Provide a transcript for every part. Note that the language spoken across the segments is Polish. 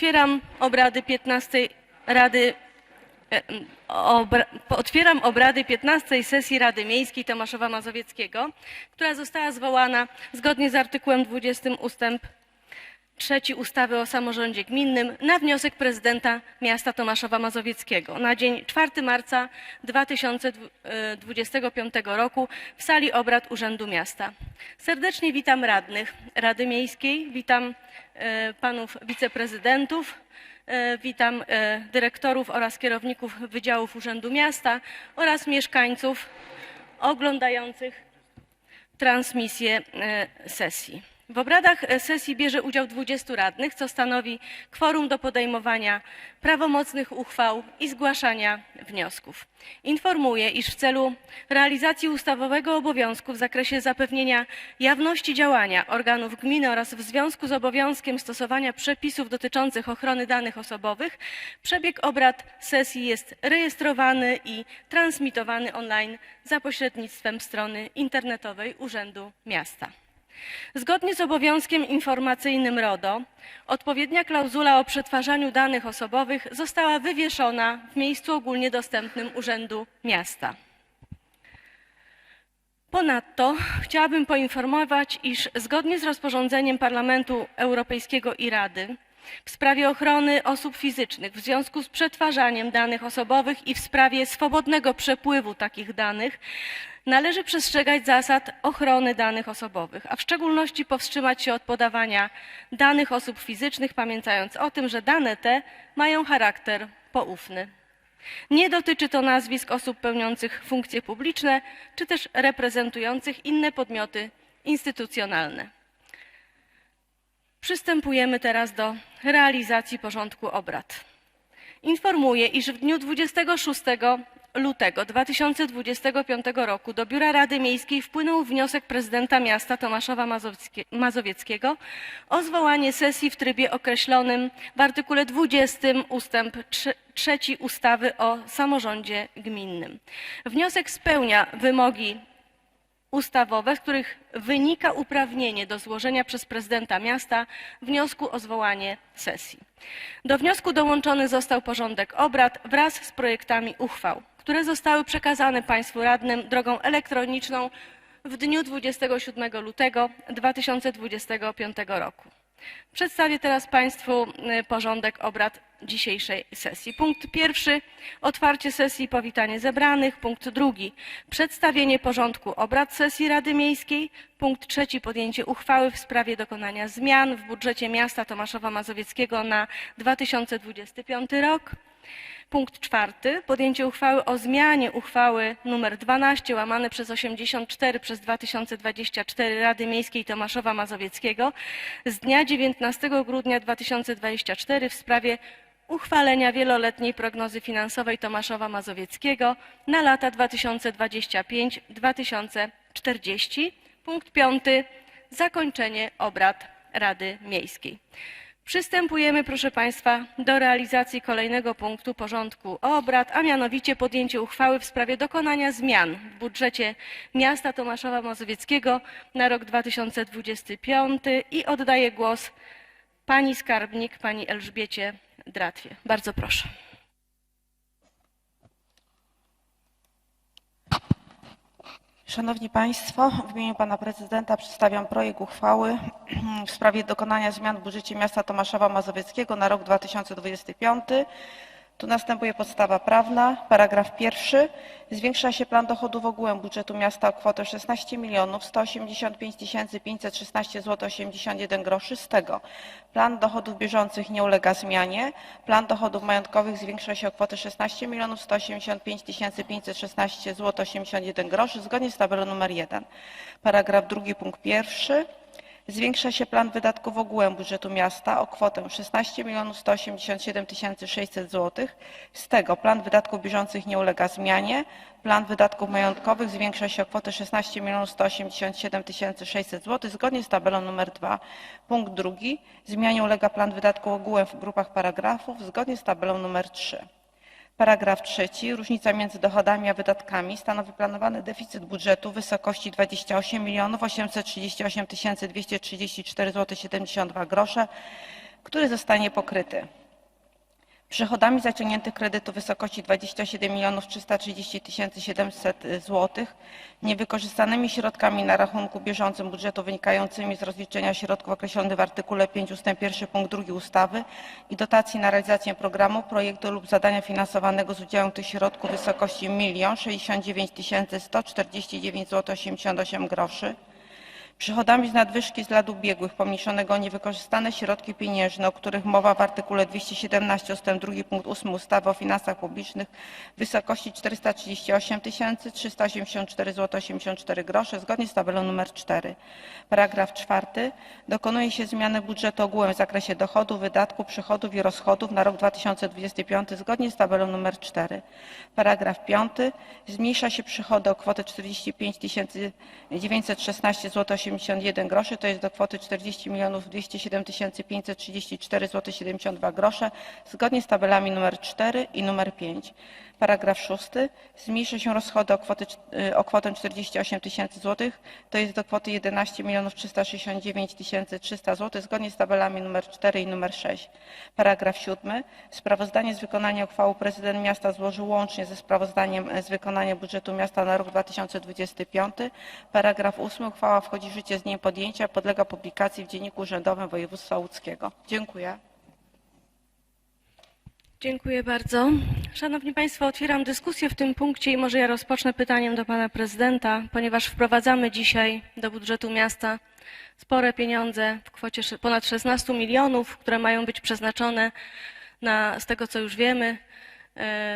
Otwieram obrady 15 Rady e, obra, otwieram obrady 15 sesji Rady Miejskiej Tomaszowa Mazowieckiego, która została zwołana zgodnie z artykułem 20 ustęp 3 ustawy o samorządzie gminnym na wniosek prezydenta miasta Tomaszowa Mazowieckiego na dzień 4 marca 2025 roku w sali obrad Urzędu Miasta. Serdecznie witam radnych Rady Miejskiej, witam e, panów wiceprezydentów, e, witam e, dyrektorów oraz kierowników wydziałów Urzędu Miasta oraz mieszkańców oglądających transmisję e, sesji. W obradach e, sesji bierze udział 20 radnych, co stanowi kworum do podejmowania prawomocnych uchwał i zgłaszania wniosków. Informuję, iż w celu realizacji ustawowego obowiązku w zakresie zapewnienia jawności działania organów gminy oraz w związku z obowiązkiem stosowania przepisów dotyczących ochrony danych osobowych, przebieg obrad sesji jest rejestrowany i transmitowany online za pośrednictwem strony internetowej Urzędu Miasta. Zgodnie z obowiązkiem informacyjnym RODO, odpowiednia klauzula o przetwarzaniu danych osobowych została wywieszona w miejscu ogólnie dostępnym Urzędu Miasta. Ponadto chciałabym poinformować, iż zgodnie z rozporządzeniem Parlamentu Europejskiego i Rady w sprawie ochrony osób fizycznych w związku z przetwarzaniem danych osobowych i w sprawie swobodnego przepływu takich danych należy przestrzegać zasad ochrony danych osobowych, a w szczególności powstrzymać się od podawania danych osób fizycznych, pamiętając o tym, że dane te mają charakter poufny. Nie dotyczy to nazwisk osób pełniących funkcje publiczne czy też reprezentujących inne podmioty instytucjonalne. Przystępujemy teraz do realizacji porządku obrad. Informuję, iż w dniu 26 lutego 2025 roku do Biura Rady Miejskiej wpłynął wniosek prezydenta miasta Tomaszowa Mazowieckie- Mazowieckiego o zwołanie sesji w trybie określonym w artykule 20 ustęp 3 ustawy o samorządzie gminnym. Wniosek spełnia wymogi ustawowe, z których wynika uprawnienie do złożenia przez prezydenta miasta wniosku o zwołanie sesji. Do wniosku dołączony został porządek obrad wraz z projektami uchwał, które zostały przekazane Państwu radnym drogą elektroniczną w dniu 27 lutego 2025 roku. Przedstawię teraz Państwu y, porządek obrad dzisiejszej sesji. Punkt pierwszy otwarcie sesji i powitanie zebranych. Punkt drugi przedstawienie porządku obrad sesji Rady Miejskiej. Punkt trzeci podjęcie uchwały w sprawie dokonania zmian w budżecie miasta Tomaszowa Mazowieckiego na 2025 rok. Punkt czwarty. Podjęcie uchwały o zmianie uchwały nr 12 łamane przez 84 przez 2024 Rady Miejskiej Tomaszowa Mazowieckiego z dnia 19 grudnia 2024 w sprawie uchwalenia wieloletniej prognozy finansowej Tomaszowa Mazowieckiego na lata 2025-2040. Punkt piąty. Zakończenie obrad Rady Miejskiej. Przystępujemy, proszę Państwa, do realizacji kolejnego punktu porządku obrad, a mianowicie podjęcie uchwały w sprawie dokonania zmian w budżecie miasta Tomaszowa Mazowieckiego na rok 2025 i oddaję głos pani skarbnik, pani Elżbiecie Dratwie. Bardzo proszę. Szanowni Państwo, w imieniu Pana Prezydenta przedstawiam projekt uchwały w sprawie dokonania zmian w budżecie miasta Tomaszowa Mazowieckiego na rok 2025. Tu następuje podstawa prawna. Paragraf pierwszy. Zwiększa się plan dochodów ogółem budżetu miasta o kwotę 16 milionów 185 516 zł 81 groszy. Z tego plan dochodów bieżących nie ulega zmianie. Plan dochodów majątkowych zwiększa się o kwotę 16 milionów 185 516 zł 81 groszy zgodnie z tabelą numer 1. Paragraf drugi punkt pierwszy. Zwiększa się plan wydatków ogółem budżetu miasta o kwotę 16 187 600 zł. Z tego plan wydatków bieżących nie ulega zmianie. Plan wydatków majątkowych zwiększa się o kwotę 16 187 600 zł zgodnie z tabelą nr 2. Punkt drugi. Zmianie ulega plan wydatków ogółem w grupach paragrafów zgodnie z tabelą nr 3. Paragraf trzeci. Różnica między dochodami a wydatkami stanowi planowany deficyt budżetu w wysokości 28 838 234 zł 72 grosze. który zostanie pokryty przychodami zaciągniętych kredytów w wysokości 27 330 700 zł, niewykorzystanymi środkami na rachunku bieżącym budżetu wynikającymi z rozliczenia środków określonych w artykule 5 ust. 1 punkt 2 ustawy i dotacji na realizację programu, projektu lub zadania finansowanego z udziałem tych środków w wysokości 1 069 149 zł 88 groszy, Przychodami z nadwyżki z lat ubiegłych pomniejszonego niewykorzystane środki pieniężne, o których mowa w artykule 217 ust. 2 punkt 8 ustawy o finansach publicznych w wysokości 438 384 zł 84 grosze zgodnie z tabelą nr 4. Paragraf 4. Dokonuje się zmiany budżetu ogółem w zakresie dochodów, wydatków, przychodów i rozchodów na rok 2025 zgodnie z tabelą nr 4. Paragraf 5. Zmniejsza się przychody o kwotę 45 916 zł 81 groszy, to jest do kwoty 40 207 534 zł 72 grosze zgodnie z tabelami nr 4 i nr 5. Paragraf 6. Zmniejsza się rozchody o, kwotę, y, o kwotę 48 tysięcy złotych, to jest do kwoty 11 369 300 zł zgodnie z tabelami nr 4 i nr 6. Paragraf 7. Sprawozdanie z wykonania uchwały prezydent miasta złożył łącznie ze sprawozdaniem z wykonania budżetu miasta na rok 2025. Paragraf 8. Uchwała wchodzi w życie z dniem podjęcia, podlega publikacji w Dzienniku Urzędowym Województwa Łódzkiego. Dziękuję. Dziękuję bardzo. Szanowni Państwo, otwieram dyskusję w tym punkcie i może ja rozpocznę pytaniem do Pana Prezydenta, ponieważ wprowadzamy dzisiaj do budżetu miasta spore pieniądze w kwocie ponad 16 milionów, które mają być przeznaczone na, z tego co już wiemy,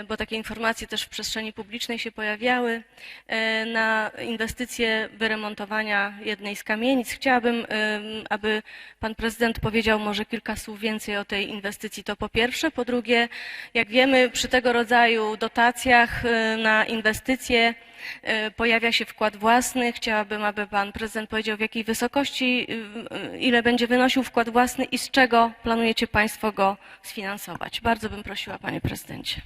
bo takie informacje też w przestrzeni publicznej się pojawiały, e, na inwestycje wyremontowania jednej z kamienic. Chciałabym, em, aby pan prezydent powiedział może kilka słów więcej o tej inwestycji. To po pierwsze. Po drugie, jak wiemy, przy tego rodzaju dotacjach e, na inwestycje e, pojawia się wkład własny. Chciałabym, aby pan prezydent powiedział, w jakiej wysokości, e, ile będzie wynosił wkład własny i z czego planujecie państwo go sfinansować. Bardzo bym prosiła, panie prezydencie.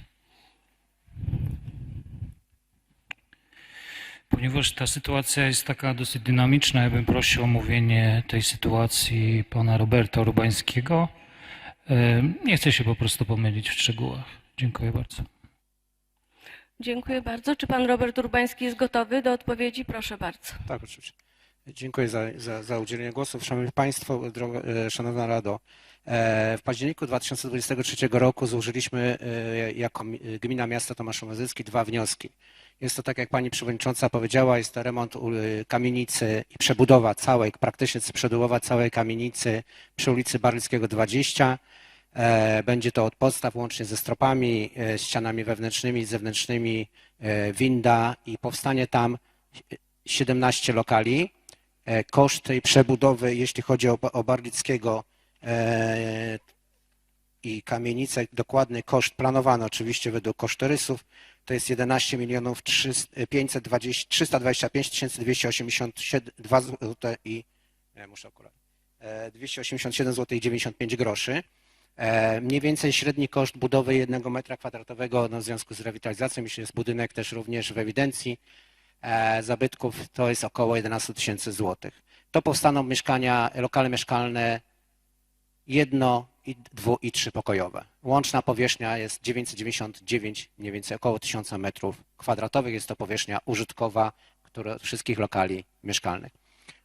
Ponieważ ta sytuacja jest taka dosyć dynamiczna, ja bym prosił o omówienie tej sytuacji pana Roberta Urbańskiego. E, Nie chcę się po prostu pomylić w szczegółach. Dziękuję bardzo. Dziękuję bardzo. Czy pan Robert Urbański jest gotowy do odpowiedzi? Proszę bardzo. Tak, oczywiście. Dziękuję za, za, za udzielenie głosu. Szanowni Państwo, droga, e, Szanowna Rado, e, w październiku 2023 roku złożyliśmy e, jako mi- Gmina Miasta Tomaszow Mazowiecki dwa wnioski. Jest to, tak jak Pani Przewodnicząca powiedziała, jest to remont kamienicy i przebudowa całej, praktycznie przebudowa całej kamienicy przy ulicy Barlickiego 20. E, Będzie to od podstaw łącznie ze stropami, e, ścianami wewnętrznymi, zewnętrznymi, e, winda i powstanie tam 17 lokali. Koszt tej przebudowy, jeśli chodzi o, o Barlickiego i kamienicę, dokładny koszt planowany oczywiście według kosztorysów, to jest 11 milionów 520 325 282 zł i muszę akurat, e, 287 zł i 95 groszy. E, Mniej więcej średni koszt budowy jednego metra kwadratowego no, w związku z rewitalizacją, jeśli jest budynek też również w ewidencji, e, zabytków to jest około 11 tysięcy złotych. To powstaną mieszkania, lokale mieszkalne jedno, i dwu i trzypokojowe. Łączna powierzchnia jest 999, mniej więcej około 1000 metrów kwadratowych. Jest to powierzchnia użytkowa które, wszystkich lokali mieszkalnych.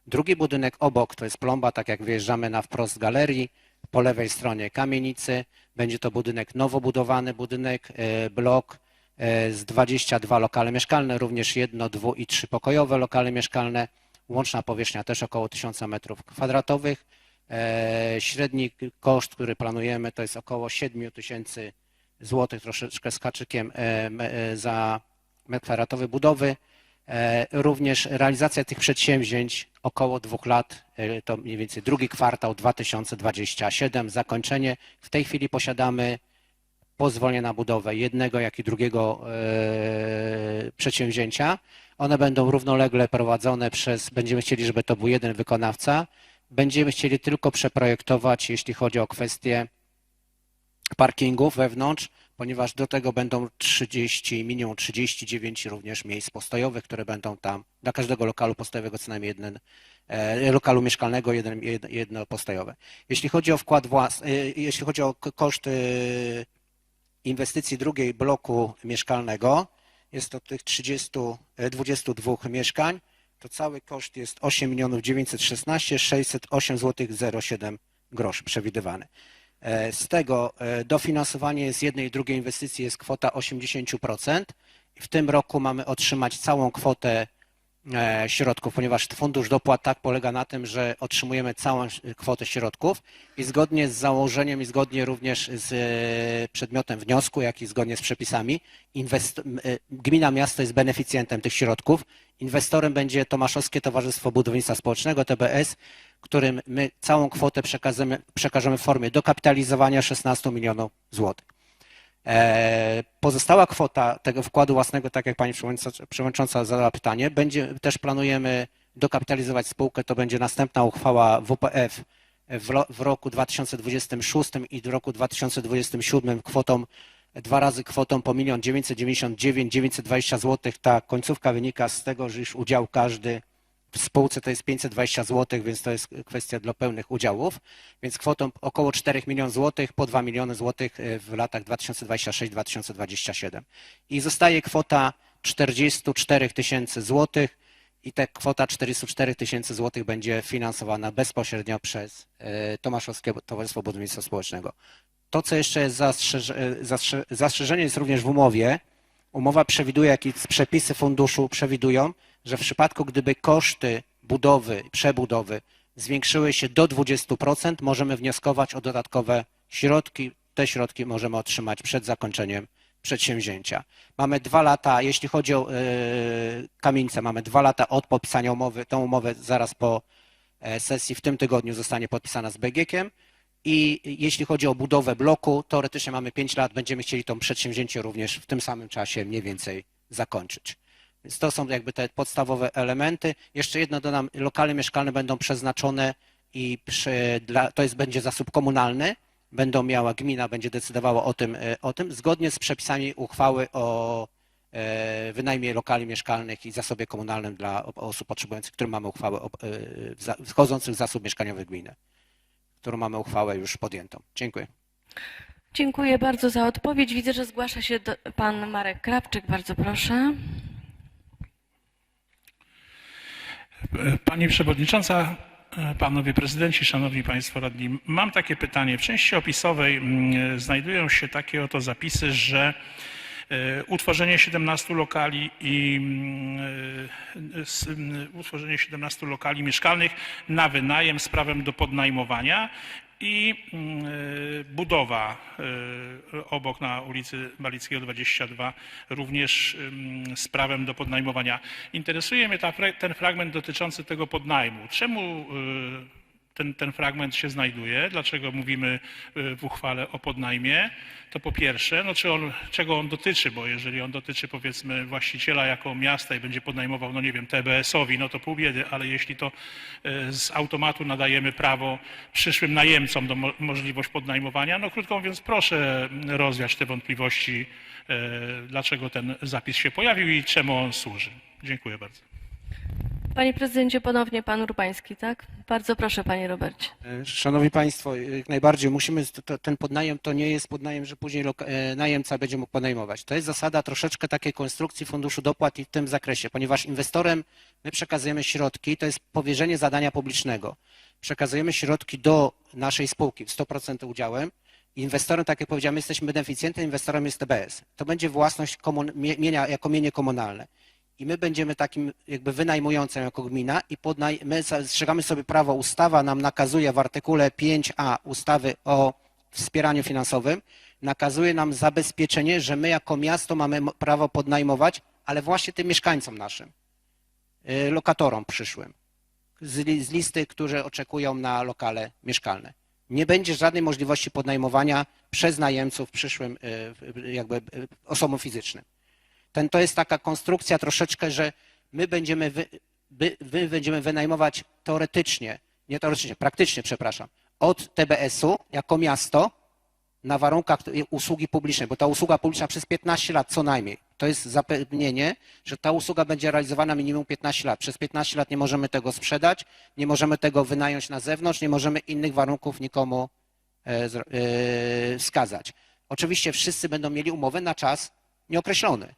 Drugi budynek obok to jest plomba, tak jak wyjeżdżamy na wprost galerii, po lewej stronie kamienicy. Będzie to budynek nowo budowany, budynek, e, blok e, z 22 lokale mieszkalne, również jedno, dwu i trzypokojowe lokale mieszkalne. Łączna powierzchnia też około 1000 metrów kwadratowych. E, Średni koszt, który planujemy, to jest około 7 tysięcy złotych, troszeczkę z kaczykiem za metr kwadratowy budowy. E, Również realizacja tych przedsięwzięć około dwóch lat, e, to mniej więcej drugi kwartał 2027, zakończenie. W tej chwili posiadamy pozwolenie na budowę jednego, jak i drugiego e, przedsięwzięcia. One będą równolegle prowadzone przez, będziemy chcieli, żeby to był jeden wykonawca. Będziemy chcieli tylko przeprojektować, jeśli chodzi o kwestie parkingów wewnątrz, ponieważ do tego będą 30, minimum 39 również miejsc postojowych, które będą tam, dla każdego lokalu postojowego co najmniej jeden, e, lokalu mieszkalnego jeden, jedno, postojowe. Jeśli chodzi o wkład własny, jeśli chodzi o koszty inwestycji drugiej bloku mieszkalnego, jest to tych 30, e, 22 mieszkań, to cały koszt jest 8 milionów 916 608 zł 07 groszy przewidywany. E, Z tego e, dofinansowanie z jednej i drugiej inwestycji jest kwota 80%. I W tym roku mamy otrzymać całą kwotę e, środków, ponieważ fundusz dopłat tak polega na tym, że otrzymujemy całą kwotę środków i zgodnie z założeniem i zgodnie również z przedmiotem wniosku, jak i zgodnie z przepisami, gmina miasto jest beneficjentem tych środków. Inwestorem będzie Tomaszowskie Towarzystwo Budownictwa Społecznego, TBS, którym my całą kwotę przekażemy, w formie dokapitalizowania 16 milionów złotych. E, Pozostała kwota tego wkładu własnego, tak jak pani przewodnicząca- zadała pytanie, będzie też planujemy dokapitalizować spółkę, to będzie następna uchwała WPF w roku 2026 i w roku 2027 kwotą dwa razy kwotą po 1 999 920 zł. Ta końcówka wynika z tego, że już udział każdy w spółce to jest 520 zł, więc to jest kwestia dla pełnych udziałów, więc kwotą około 4 milionów złotych po 2 miliony złotych e, w latach 2026-2027. I zostaje kwota 44 tysięcy złotych i ta kwota 44 tysięcy złotych będzie finansowana bezpośrednio przez e, Tomaszowskie Towarzystwo Budownictwa Społecznego. To, co jeszcze jest zastrzeże, e, zastrze, zastrzeżenie jest również w umowie. Umowa przewiduje, jak i przepisy funduszu przewidują, że w przypadku, gdyby koszty budowy, przebudowy zwiększyły się do 20%, możemy wnioskować o dodatkowe środki. Te środki możemy otrzymać przed zakończeniem przedsięwzięcia. Mamy dwa lata, jeśli chodzi o e, kamienicę, mamy dwa lata od podpisania umowy. Tą umowę zaraz po e, sesji w tym tygodniu zostanie podpisana z BGK-iem. I jeśli chodzi o budowę bloku, teoretycznie mamy 5 lat, będziemy chcieli to przedsięwzięcie również w tym samym czasie mniej więcej zakończyć. Więc to są jakby te podstawowe elementy. Jeszcze jedno dodam, lokale mieszkalne będą przeznaczone i przy, dla, to jest, będzie zasób komunalny, będą miała, gmina będzie decydowała o tym, e, o tym zgodnie z przepisami uchwały o e, wynajmie lokali mieszkalnych i zasobie komunalnym dla osób potrzebujących, którym mamy uchwałę e, wchodzących w zasób mieszkaniowy gminy, którą mamy uchwałę już podjętą. Dziękuję. Dziękuję bardzo za odpowiedź. Widzę, że zgłasza się pan Marek Krawczyk. Bardzo proszę. Pani Przewodnicząca, Panowie Prezydenci, Szanowni Państwo Radni, mam takie pytanie. W części opisowej mm, znajdują się takie oto zapisy, że e, utworzenie 17 lokali i mm, e, mm, utworzenie 17 lokali mieszkalnych na wynajem z prawem do podnajmowania i budowa e, obok na ulicy Balickiego 22 również z prawem do podnajmowania. Interesuje mnie ta, ten fragment dotyczący tego podnajmu. Czemu e, ten, ten fragment się znajduje, dlaczego mówimy y, w uchwale o podnajmie, to po pierwsze, no czy on, czego on dotyczy, bo jeżeli on dotyczy powiedzmy właściciela jako miasta i będzie podnajmował, no nie wiem, TBS-owi, no to pół biedy, ale jeśli to y, z automatu nadajemy prawo przyszłym najemcom do mo- możliwość podnajmowania, no krótko mówiąc, proszę rozwiać te wątpliwości, y, dlaczego ten zapis się pojawił i czemu on służy. Dziękuję bardzo. Panie prezydencie, ponownie pan Urbański, tak? Bardzo proszę, panie Robercie. E, Szanowni Państwo, jak najbardziej musimy, to, ten podnajem to nie jest podnajem, że później e, najemca będzie mógł podnajmować. To jest zasada troszeczkę takiej konstrukcji funduszu dopłat i w tym zakresie, ponieważ inwestorem my przekazujemy środki, to jest powierzenie zadania publicznego. Przekazujemy środki do naszej spółki w 100% udziałem. Inwestorem, tak jak powiedziałem, my jesteśmy beneficjentem, inwestorem jest TBS. To będzie własność komun, mie- mienia jako mienie komunalne i my będziemy takim jakby wynajmującym jako gmina i podnaj, my strzegamy sobie prawo, ustawa nam nakazuje w artykule 5a ustawy o wspieraniu finansowym, nakazuje nam zabezpieczenie, że my jako miasto mamy prawo podnajmować, ale właśnie tym mieszkańcom naszym, y, lokatorom przyszłym, z, li- z listy, którzy oczekują na lokale mieszkalne. Nie będzie żadnej możliwości podnajmowania przez najemców przyszłym y, jakby y, osobom fizycznym ten, to jest taka konstrukcja troszeczkę, że my będziemy, wy, wy będziemy wynajmować teoretycznie, nie teoretycznie, praktycznie, przepraszam, od TBS-u jako miasto na warunkach usługi publicznej, bo ta usługa publiczna przez 15 lat co najmniej, to jest zapewnienie, że ta usługa będzie realizowana minimum 15 lat. Przez 15 lat nie możemy tego sprzedać, nie możemy tego wynająć na zewnątrz, nie możemy innych warunków nikomu e, e, wskazać. Oczywiście wszyscy będą mieli umowę na czas nieokreślony,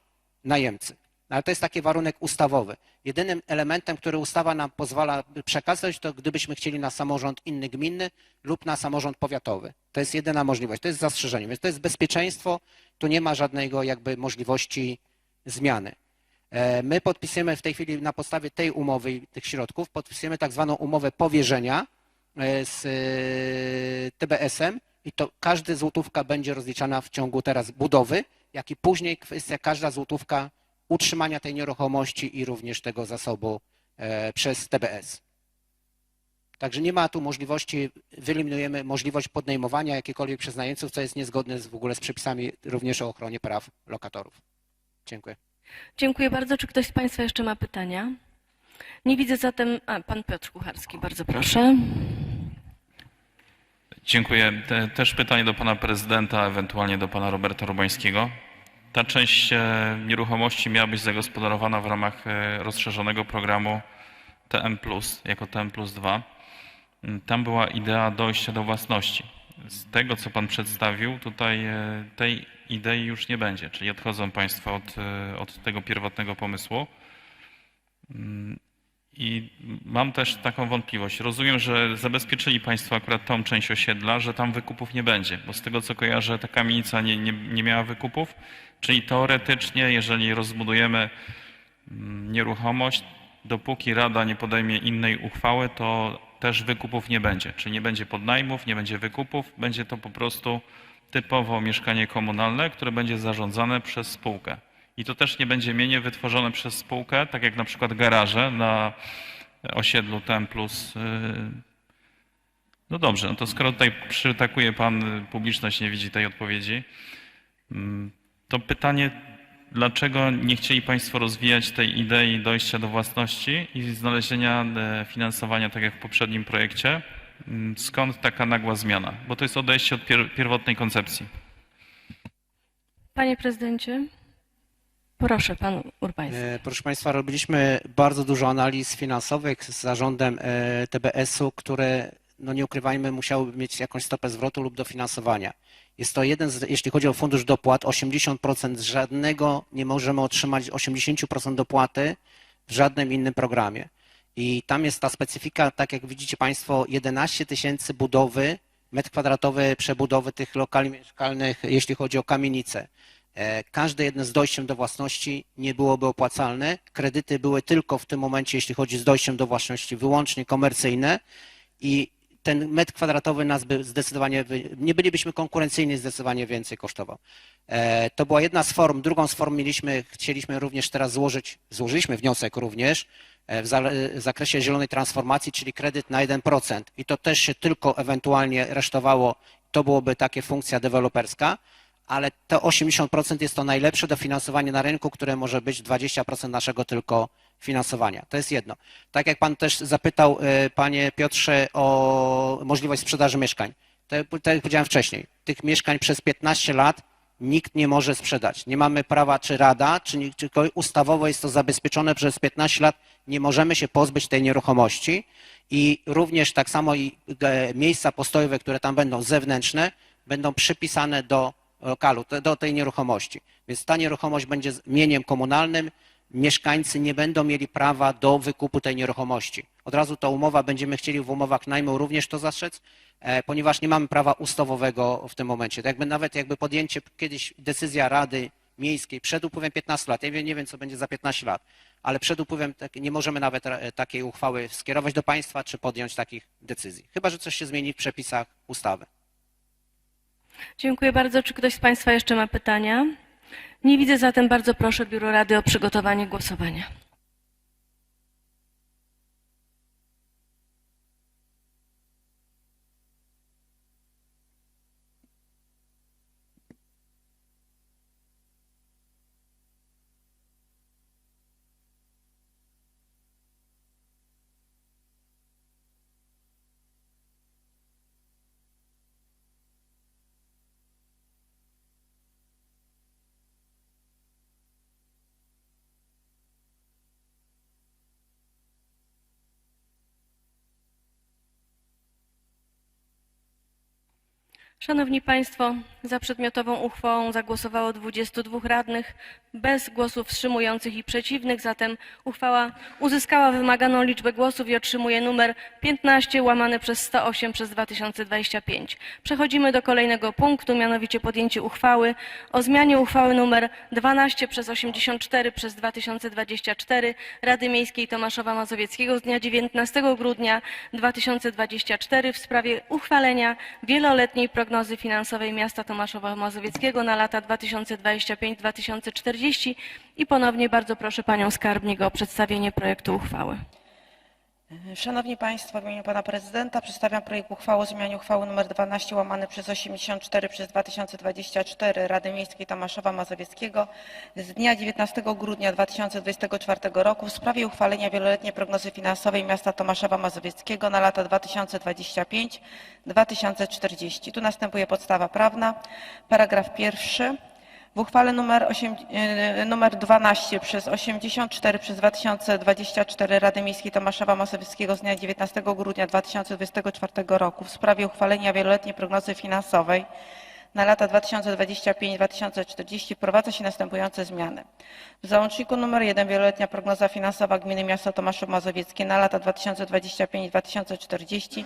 najemcy. No, ale to jest taki warunek ustawowy. Jedynym elementem, który ustawa nam pozwala przekazać, to gdybyśmy chcieli na samorząd inny gminny lub na samorząd powiatowy. To jest jedyna możliwość, to jest zastrzeżenie. Więc to jest bezpieczeństwo, tu nie ma żadnego jakby możliwości zmiany. E, My podpisujemy w tej chwili na podstawie tej umowy i tych środków, podpisujemy tak zwaną umowę powierzenia e, z e, TBS-em i to każda złotówka będzie rozliczana w ciągu teraz budowy, jak i później kwestia każda złotówka utrzymania tej nieruchomości i również tego zasobu e, przez TBS. Także nie ma tu możliwości, wyeliminujemy możliwość podejmowania jakichkolwiek przez najemców, co jest niezgodne z, w ogóle z przepisami również o ochronie praw lokatorów. Dziękuję. Dziękuję bardzo. Czy ktoś z Państwa jeszcze ma pytania? Nie widzę zatem... A, pan Piotr Kucharski, bardzo proszę. Dziękuję. Te, też pytanie do pana prezydenta, ewentualnie do pana Roberta Rubańskiego. Ta część e, nieruchomości miała być zagospodarowana w ramach e, rozszerzonego programu TM+, jako TM plus 2. Mm, Tam była idea dojścia do własności. Z tego, co pan przedstawił, tutaj e, tej idei już nie będzie, czyli odchodzą państwo od, od tego pierwotnego pomysłu. Mm, I mam też taką wątpliwość. Rozumiem, że zabezpieczyli Państwo akurat tą część osiedla, że tam wykupów nie będzie, bo z tego co kojarzę, ta kamienica nie, nie, nie miała wykupów, czyli teoretycznie, jeżeli rozbudujemy mm, nieruchomość, dopóki Rada nie podejmie innej uchwały, to też wykupów nie będzie. Czyli nie będzie podnajmów, nie będzie wykupów, będzie to po prostu typowo mieszkanie komunalne, które będzie zarządzane przez spółkę. I to też nie będzie mienie wytworzone przez spółkę, tak jak na przykład garaże na osiedlu TM+. No dobrze, no to skoro tutaj przytakuje Pan, publiczność nie widzi tej odpowiedzi, mm, to pytanie, dlaczego nie chcieli Państwo rozwijać tej idei dojścia do własności i znalezienia e, finansowania, tak jak w poprzednim projekcie? Mm, Skąd taka nagła zmiana? Bo to jest odejście od pier- pierwotnej koncepcji. Panie prezydencie, proszę, pan Urbański. E, Proszę Państwa, robiliśmy bardzo dużo analiz finansowych z zarządem e, TBS-u, które, no nie ukrywajmy, musiałyby mieć jakąś stopę zwrotu lub dofinansowania. Jest to jeden, z, jeśli chodzi o fundusz dopłat, 80% z żadnego nie możemy otrzymać 80% dopłaty w żadnym innym programie. I tam jest ta specyfika, tak jak widzicie Państwo, 11 tysięcy budowy, metr kwadratowy przebudowy tych lokali mieszkalnych, jeśli chodzi o kamienice. E, Każde jedno z dojściem do własności nie byłoby opłacalne. Kredyty były tylko w tym momencie, jeśli chodzi z dojściem do własności, wyłącznie komercyjne i ten metr kwadratowy nas by zdecydowanie, nie bylibyśmy konkurencyjni, zdecydowanie więcej kosztował. E, To była jedna z form. Drugą z form mieliśmy, chcieliśmy również teraz złożyć, złożyliśmy wniosek również e, w zakresie zielonej transformacji, czyli kredyt na 1%. I to też się tylko ewentualnie resztowało, to byłoby takie funkcja deweloperska ale to 80% jest to najlepsze dofinansowanie na rynku, które może być 20% naszego tylko finansowania. To jest jedno. Tak jak pan też zapytał, e, panie Piotrze, o możliwość sprzedaży mieszkań. Tak jak powiedziałem wcześniej, tych mieszkań przez 15 lat nikt nie może sprzedać. Nie mamy prawa, czy rada, czy, ustawowo jest to zabezpieczone przez 15 lat. Nie możemy się pozbyć tej nieruchomości i również tak samo i e, miejsca postojowe, które tam będą zewnętrzne, będą przypisane do lokalu, do tej nieruchomości. Więc ta nieruchomość będzie mieniem komunalnym. Mieszkańcy nie będą mieli prawa do wykupu tej nieruchomości. Od razu ta umowa, będziemy chcieli w umowach najmu również to zastrzec, e, ponieważ nie mamy prawa ustawowego w tym momencie. Tak jakby nawet jakby podjęcie kiedyś decyzja Rady Miejskiej przed upływem 15 lat, ja nie wiem co będzie za 15 lat, ale przed upływem tak, nie możemy nawet e, takiej uchwały skierować do państwa czy podjąć takich decyzji. Chyba, że coś się zmieni w przepisach ustawy. Dziękuję bardzo. Czy ktoś z Państwa jeszcze ma pytania? Nie widzę zatem. Bardzo proszę Biuro Rady o przygotowanie głosowania. Szanowni Państwo, za przedmiotową uchwałą zagłosowało 22 radnych bez głosów wstrzymujących i przeciwnych, zatem uchwała uzyskała wymaganą liczbę głosów i otrzymuje numer 15 łamane przez 108 przez 2025. Przechodzimy do kolejnego punktu, mianowicie podjęcie uchwały o zmianie uchwały numer 12 przez 84 przez 2024 Rady Miejskiej Tomaszowa Mazowieckiego z dnia 19 grudnia 2024 w sprawie uchwalenia wieloletniej prognozy finansowej miasta Tomaszowa Mazowieckiego na lata 2025-2040 i ponownie bardzo proszę panią skarbnik o przedstawienie projektu uchwały. Szanowni Państwo, w imieniu Pana Prezydenta przedstawiam projekt uchwały o zmianie uchwały nr 12 łamane przez 84 przez 2024 Rady Miejskiej Tomaszowa Mazowieckiego z dnia 19 grudnia 2024 roku w sprawie uchwalenia wieloletniej prognozy finansowej miasta Tomaszowa Mazowieckiego na lata 2025-2040. Tu następuje podstawa prawna. Paragraf pierwszy. W uchwale nr, 8, e, nr 12 przez 84 przez 2024 Rady Miejskiej Tomaszowa Mazowieckiego z dnia 19 grudnia 2024 roku w sprawie uchwalenia wieloletniej prognozy finansowej na lata 2025-2040 wprowadza się następujące zmiany. W załączniku nr 1 wieloletnia prognoza finansowa gminy miasta Tomaszów Mazowieckie na lata 2025-2040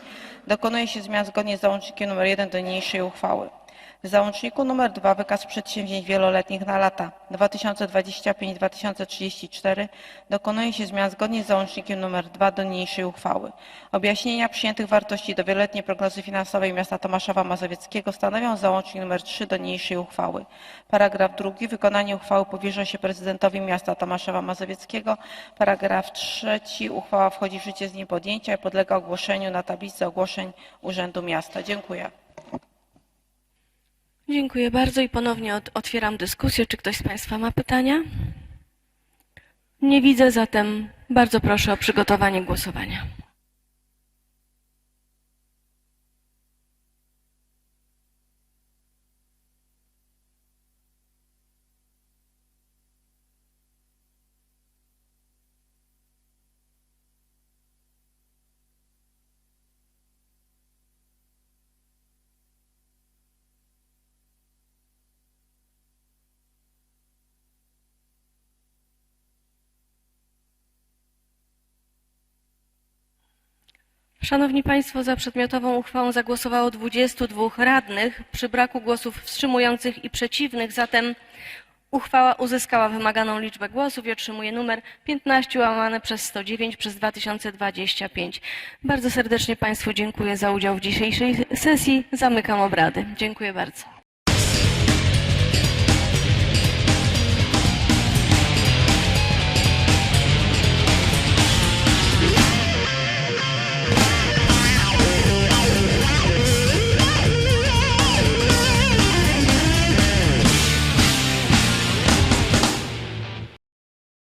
dokonuje się zmian zgodnie z załącznikiem nr 1 do niniejszej uchwały. W załączniku nr 2 wykaz przedsięwzięć wieloletnich na lata 2025-2034 dokonuje się zmian zgodnie z załącznikiem nr 2 do niniejszej uchwały. Objaśnienia przyjętych wartości do wieloletniej prognozy finansowej miasta Tomaszowa Mazowieckiego stanowią załącznik nr 3 do niniejszej uchwały. Paragraf drugi. Wykonanie uchwały powierza się prezydentowi miasta Tomaszowa Mazowieckiego. Paragraf trzeci. Uchwała wchodzi w życie z dniem podjęcia i podlega ogłoszeniu na tablicy ogłoszeń Urzędu Miasta. Dziękuję. Dziękuję bardzo i ponownie otwieram dyskusję. Czy ktoś z Państwa ma pytania? Nie widzę, zatem bardzo proszę o przygotowanie głosowania. Szanowni Państwo, za przedmiotową uchwałą zagłosowało 22 radnych przy braku głosów wstrzymujących i przeciwnych, zatem uchwała uzyskała wymaganą liczbę głosów i otrzymuje numer 15 łamane przez 109 przez 2025. Bardzo serdecznie Państwu dziękuję za udział w dzisiejszej sesji. Zamykam obrady. Dziękuję bardzo.